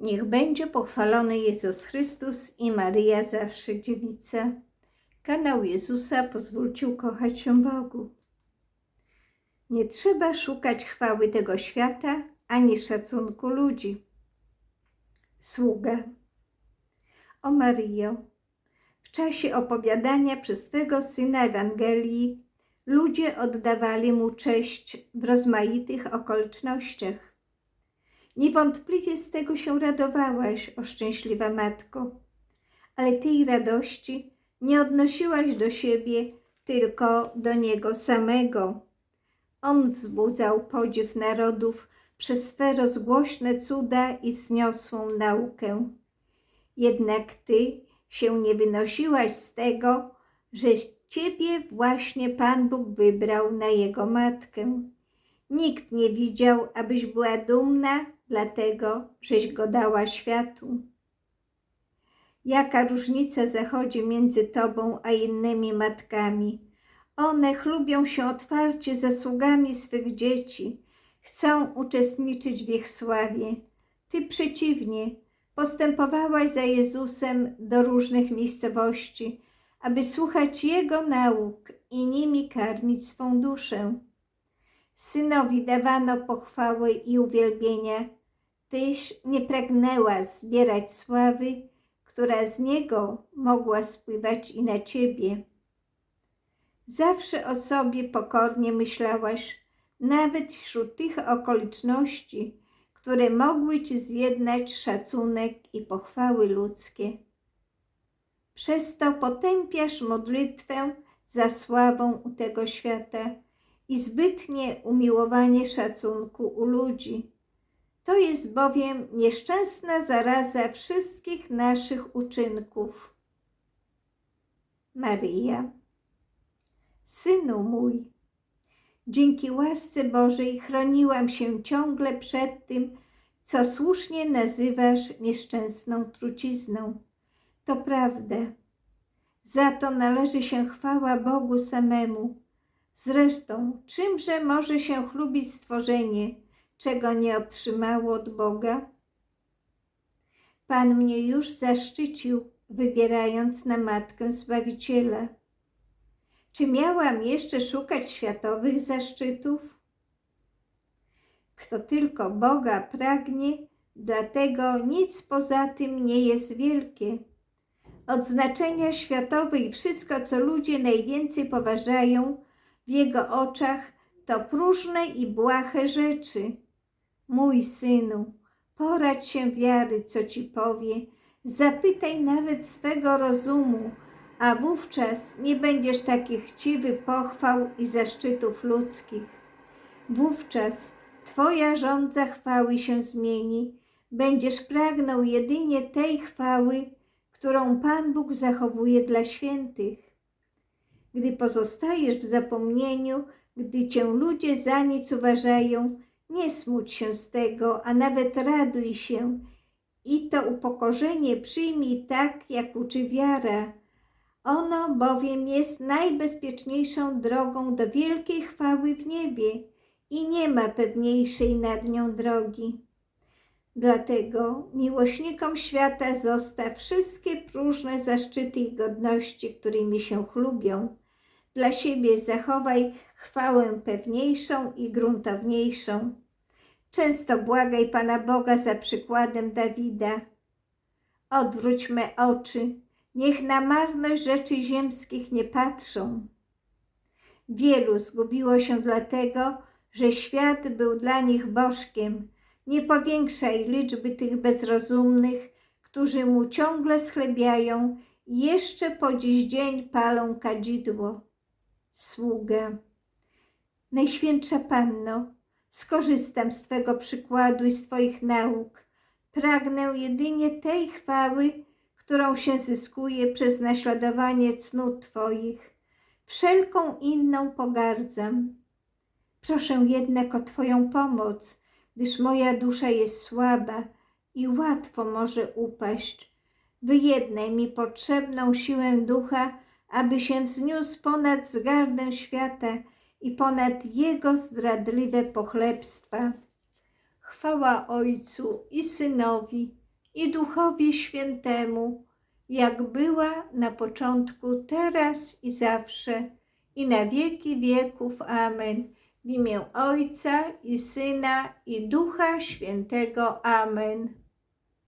Niech będzie pochwalony Jezus Chrystus i Maryja zawsze dziewica. Kanał Jezusa pozwólcie ukochać się Bogu. Nie trzeba szukać chwały tego świata ani szacunku ludzi. Sługa. O Maryjo, w czasie opowiadania przez swego syna Ewangelii ludzie oddawali mu cześć w rozmaitych okolicznościach. Niewątpliwie z tego się radowałaś, o szczęśliwa matko, ale tej radości nie odnosiłaś do siebie, tylko do niego samego. On wzbudzał podziw narodów przez swe rozgłośne cuda i wzniosłą naukę. Jednak ty się nie wynosiłaś z tego, że ciebie właśnie Pan Bóg wybrał na jego matkę. Nikt nie widział, abyś była dumna, dlatego żeś go dała światu. Jaka różnica zachodzi między tobą a innymi matkami? One chlubią się otwarcie zasługami swych dzieci, chcą uczestniczyć w ich sławie. Ty przeciwnie, postępowałaś za Jezusem do różnych miejscowości, aby słuchać Jego nauk i nimi karmić swą duszę. Synowi dawano pochwały i uwielbienia, tyś nie pragnęła zbierać sławy, która z niego mogła spływać i na ciebie. Zawsze o sobie pokornie myślałaś, nawet wśród tych okoliczności, które mogły ci zjednać szacunek i pochwały ludzkie. Przez to potępiasz modlitwę za sławą u tego świata i zbytnie umiłowanie szacunku u ludzi. To jest bowiem nieszczęsna zaraza wszystkich naszych uczynków. Maryja. Synu mój, dzięki łasce Bożej chroniłam się ciągle przed tym, co słusznie nazywasz nieszczęsną trucizną. To prawda. Za to należy się chwała Bogu samemu. Zresztą, czymże może się chlubić stworzenie, czego nie otrzymało od Boga? Pan mnie już zaszczycił, wybierając na matkę Zbawiciela. Czy miałam jeszcze szukać światowych zaszczytów? Kto tylko Boga pragnie, dlatego nic poza tym nie jest wielkie. Odznaczenia światowe i wszystko, co ludzie najwięcej poważają w Jego oczach, to próżne i błahe rzeczy. Mój synu, poradź się wiary, co ci powie, zapytaj nawet swego rozumu, a wówczas nie będziesz taki chciwy pochwał i zaszczytów ludzkich. Wówczas Twoja rządza chwały się zmieni, będziesz pragnął jedynie tej chwały, którą Pan Bóg zachowuje dla świętych. Gdy pozostajesz w zapomnieniu, gdy cię ludzie za nic uważają, nie smuć się z tego, a nawet raduj się i to upokorzenie przyjmij tak, jak uczy wiara. Ono bowiem jest najbezpieczniejszą drogą do wielkiej chwały w niebie i nie ma pewniejszej nad nią drogi. Dlatego miłośnikom świata zostaw wszystkie próżne zaszczyty i godności, którymi się chlubią. Dla siebie zachowaj chwałę pewniejszą i gruntowniejszą. Często błagaj Pana Boga za przykładem Dawida. Odwróć me oczy, niech na marność rzeczy ziemskich nie patrzą. Wielu zgubiło się dlatego, że świat był dla nich bożkiem. Nie powiększaj liczby tych bezrozumnych, którzy mu ciągle schlebiają i jeszcze po dziś dzień palą kadzidło. Sługa. Najświętsza Panno, skorzystam z Twego przykładu i z Twoich nauk. Pragnę jedynie tej chwały, którą się zyskuje przez naśladowanie cnót Twoich. Wszelką inną pogardzam. Proszę jednak o Twoją pomoc, gdyż moja dusza jest słaba i łatwo może upaść. Wyjednaj mi potrzebną siłę ducha, aby się wzniósł ponad wzgardę świata i ponad jego zdradliwe pochlebstwa. Chwała Ojcu i Synowi i Duchowi Świętemu, jak była na początku, teraz i zawsze, i na wieki wieków. Amen. W imię Ojca i Syna i Ducha Świętego. Amen.